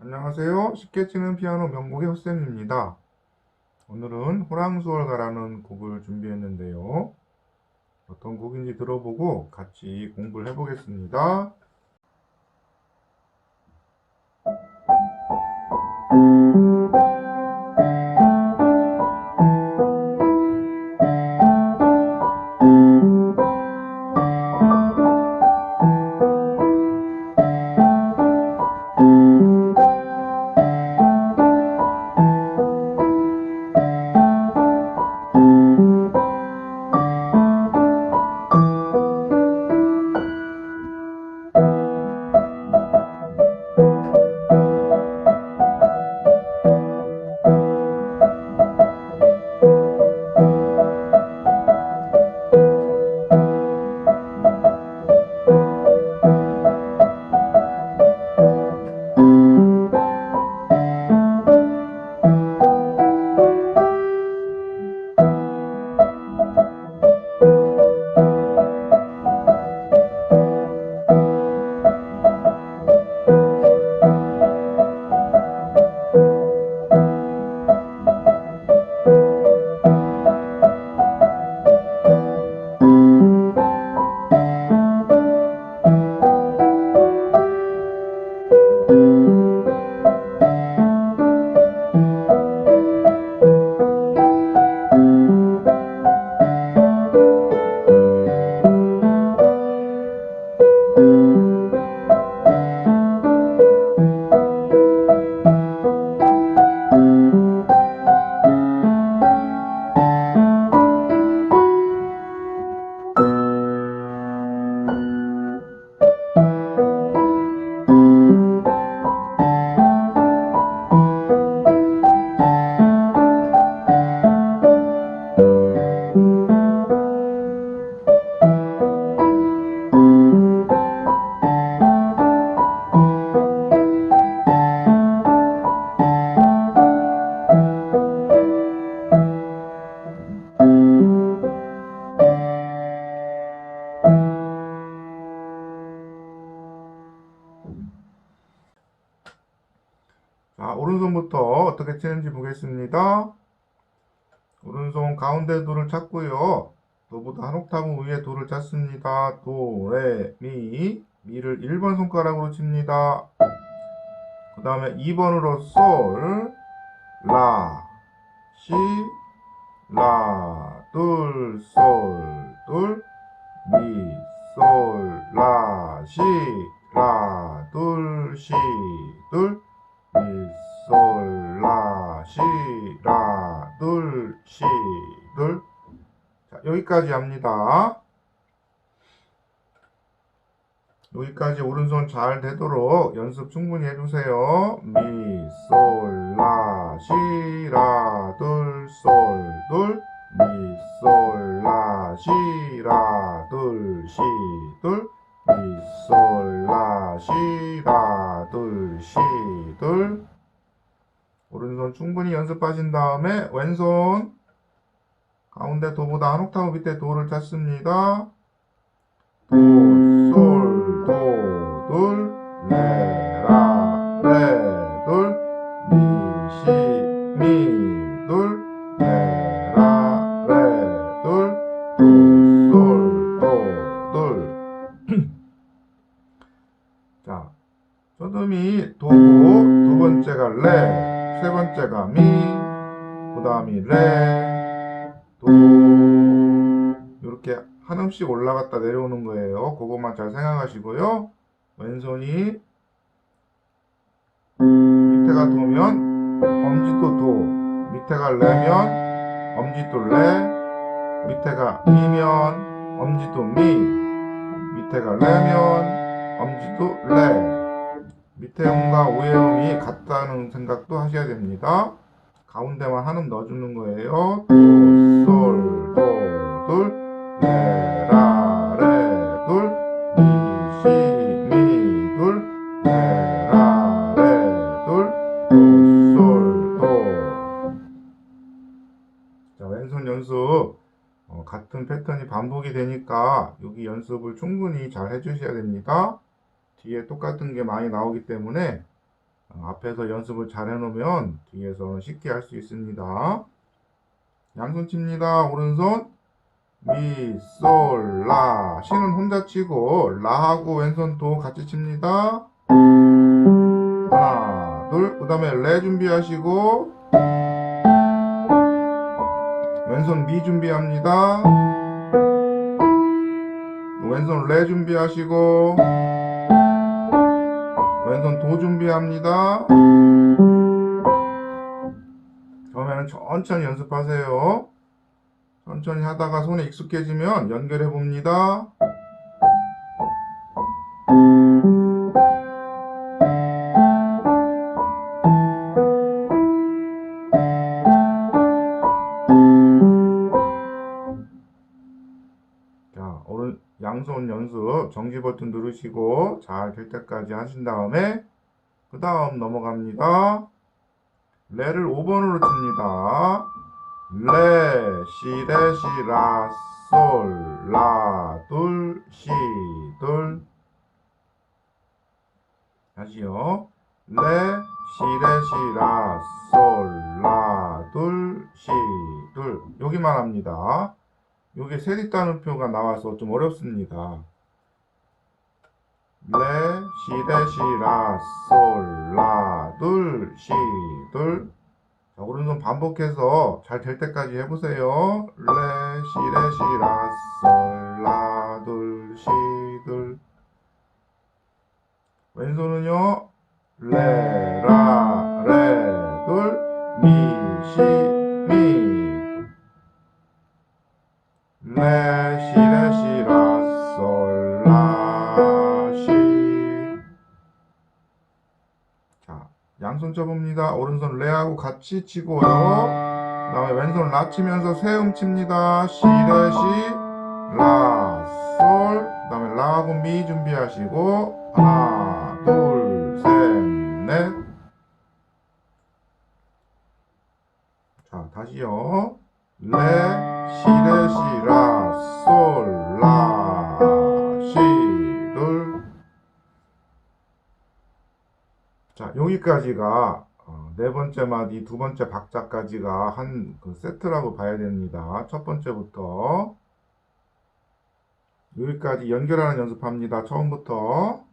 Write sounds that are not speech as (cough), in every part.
안녕하세요. 쉽게 치는 피아노 명곡의 호쌤입니다. 오늘은 호랑수월가라는 곡을 준비했는데요. 어떤 곡인지 들어보고 같이 공부를 해보겠습니다. 오른손부터 어떻게 치는지 보겠습니다. 오른손 가운데 도를 찾고요. 도보다 한 옥타브 위에 도를 찾습니다. 도, 레, 미. 미를 1번 손가락으로 칩니다. 그 다음에 2번으로 솔, 라, 시, 라, 여기까지 합니다. 여기까지 오른손 잘 되도록 연습 충분히 해주세요. 미, 솔, 라, 시, 라, 둘, 솔, 둘. 미, 솔, 라, 시, 라, 둘, 시, 둘. 미, 솔, 라, 시, 라, 둘, 시, 둘. 오른손 충분히 연습하신 다음에 왼손 한 옥타브 밑에 도를 찾습니다. 이렇게 한 음씩 올라갔다 내려오는 거예요. 그것만 잘 생각하시고요. 왼손이 밑에가 도면 엄지도 도, 밑에가 레면 엄지도 레, 밑에가 미면 엄지도 미, 밑에가 레면 엄지도 레. 밑에 음과 위의 음이 같다는 생각도 하셔야 됩니다. 가운데만 한 음 넣어주는 거예요. 도, 솔, 도, 둘, 왼손 연습. 어, 같은 패턴이 반복이 되니까 여기 연습을 충분히 잘 해주셔야 됩니다. 뒤에 똑같은 게 많이 나오기 때문에 어, 앞에서 연습을 잘 해놓으면 뒤에서는 쉽게 할 수 있습니다. 양손 칩니다. 오른손 미, 솔, 라. 시는 혼자 치고 라하고 왼손 도 같이 칩니다. 하나, 둘. 그 다음에 레 준비하시고 왼손 미 준비합니다. 왼손 레 준비하시고 왼손 도 준비합니다. 처음에는 천천히 연습하세요. 천천히 하다가 손에 익숙해지면 연결해 봅니다. 자, 오른 양손 연습 정지 버튼 누르시고 잘 될 때까지 하신 다음에 그 다음 넘어갑니다. 레를 5번으로 칩니다. 레, 시, 레, 시, 라, 솔, 라, 둘, 시, 둘. 다시요. 레, 시, 레, 시, 라, 솔, 라, 둘, 시, 둘. 여기만 합니다. 요게 세리 따는표가 나와서 좀 어렵습니다. 레, 시, 레, 시, 라, 솔, 라, 둘, 시, 둘. 자, 오른손 반복해서 잘 될 때까지 해보세요. 레, 시, 레, 시, 라, 솔, 라, 둘, 시, 둘. 왼손은요. 레, 라, 양손 쳐봅니다. 오른손 레하고 같이 치고요. 그 다음에 왼손 라 치면서 세움 칩니다. 시, 레, 시, 라, 솔. 그 다음에 라하고 미 준비하시고, 하나, 둘, 셋, 넷. 자, 다시요. 레, 시, 레, 시, 라, 여기까지가 어, 네 번째 마디, 두 번째 박자까지가 한 그 세트라고 봐야 됩니다. 첫 번째부터 여기까지 연결하는 연습합니다. 처음부터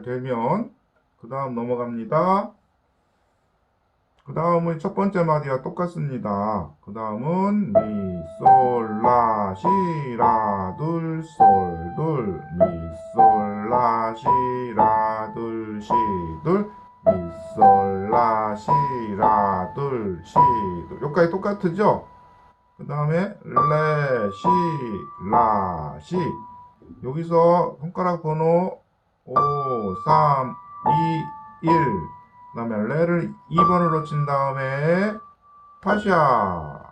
잘 되면 그 다음 넘어갑니다. 그 다음은 첫 번째 마디와 똑같습니다. 그 다음은 미, 솔, 라, 시, 라, 둘, 솔, 둘, 미, 솔, 라, 시, 라, 둘, 시, 둘, 미, 솔, 라, 시, 라, 둘, 시, 둘. 여기까지 똑같죠? 그 다음에 레, 시, 라, 시. 여기서 손가락 번호 5, 3, 2, 1. 그 다음에 레를 2번으로 친 다음에 파샤.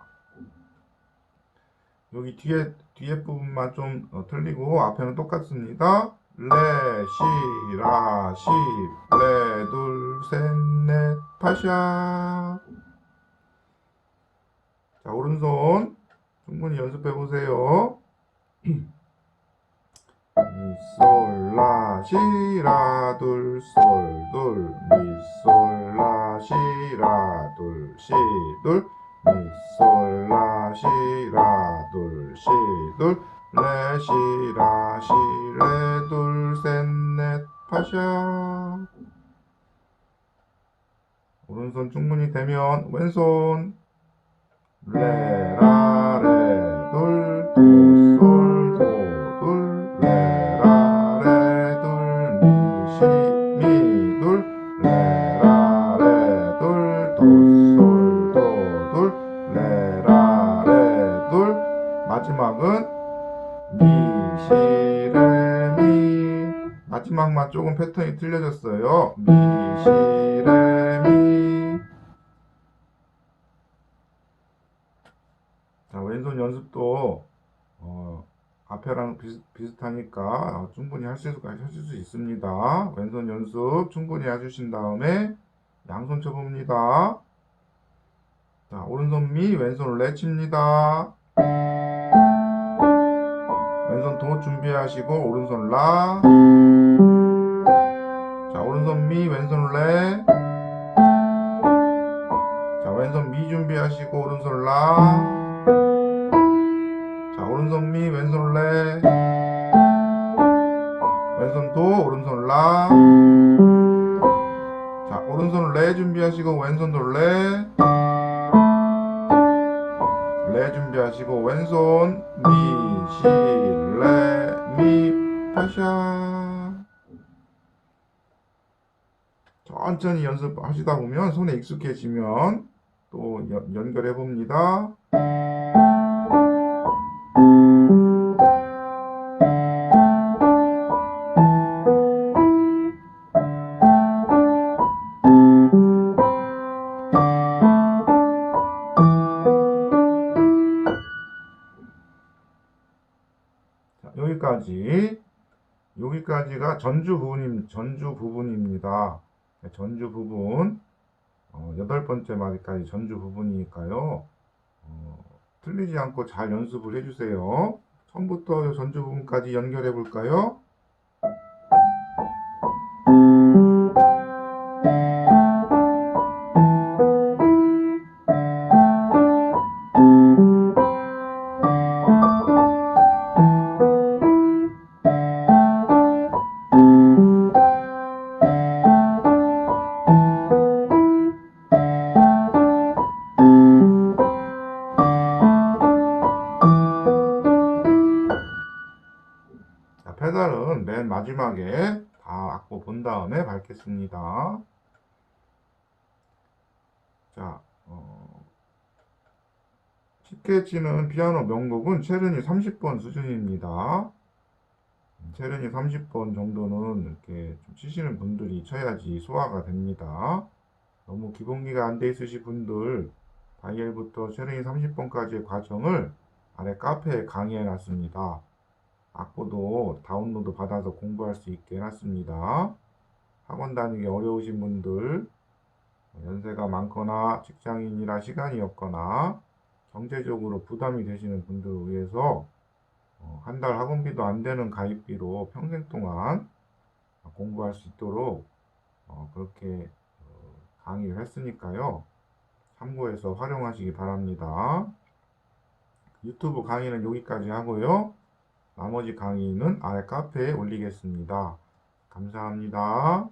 여기 뒤에, 뒤에 부분만 좀 어, 틀리고 앞에는 똑같습니다. 레, 시, 라, 시, 레, 둘, 셋, 넷, 파샤. 자, 오른손 충분히 연습해 보세요. (clears throat) 미, 솔, 라, 시, 라, 둘, 솔, 둘, 미, 솔, 라, 시, 라, 둘, 시, 둘, 미, 솔, 라, 시, 라, 둘, 시, 둘, 레, 시, 라, 시, 레, 둘, 셋, 넷, 파샤. 오른손 충분히 되면 왼손 레, 라, 마지막만 조금 패턴이 틀려졌어요. 미, 시, 레, 미. 자, 왼손 연습도 어, 앞에랑 비슷, 비슷하니까 어, 충분히 하실 수, 하실 수 있습니다. 왼손 연습 충분히 해주신 다음에 양손 쳐봅니다. 자, 오른손 미, 왼손 레 칩니다. 왼손 도 준비하시고, 오른손 라. 자, 오른손 미, 왼손 레. 자, 왼손 미 준비하시고, 오른손 라. 자, 오른손 미, 왼손 레. 왼손 도, 오른손 라. 자, 오른손 레 준비하시고, 왼손 도 레. 레 준비하시고, 왼손 미, 시, 레, 미, 파샤. 천천히 연습하시다 보면 손에 익숙해지면 또 연- 연결해 봅니다. 자, 여기까지 여기까지가 전주 부분임 전주 부분입니다. 네, 전주 부분 어, 여덟 번째 마디까지 전주 부분이니까요. 어, 틀리지 않고 잘 연습을 해주세요. 처음부터 요 전주 부분까지 연결해 볼까요? 맨 마지막에 다 악보 본 다음에 밟겠습니다. 자, 어, 쉽게 치는 피아노 명곡은 체르니 30번 수준입니다. 체르니 30번 정도는 이렇게 좀 치시는 분들이 쳐야지 소화가 됩니다. 너무 기본기가 안 돼 있으신 분들, 다이엘부터 체르니 30번까지의 과정을 아래 카페에 강의해 놨습니다. 악보도 다운로드 받아서 공부할 수 있게 해놨습니다. 학원 다니기 어려우신 분들, 연세가 많거나 직장인이라 시간이 없거나 경제적으로 부담이 되시는 분들을 위해서 어, 한달 학원비도 안 되는 가입비로 평생 동안 공부할 수 있도록 어, 그렇게 어, 강의를 했으니까요. 참고해서 활용하시기 바랍니다. 유튜브 강의는 여기까지 하고요. 나머지 강의는 아래 카페에 올리겠습니다. 감사합니다.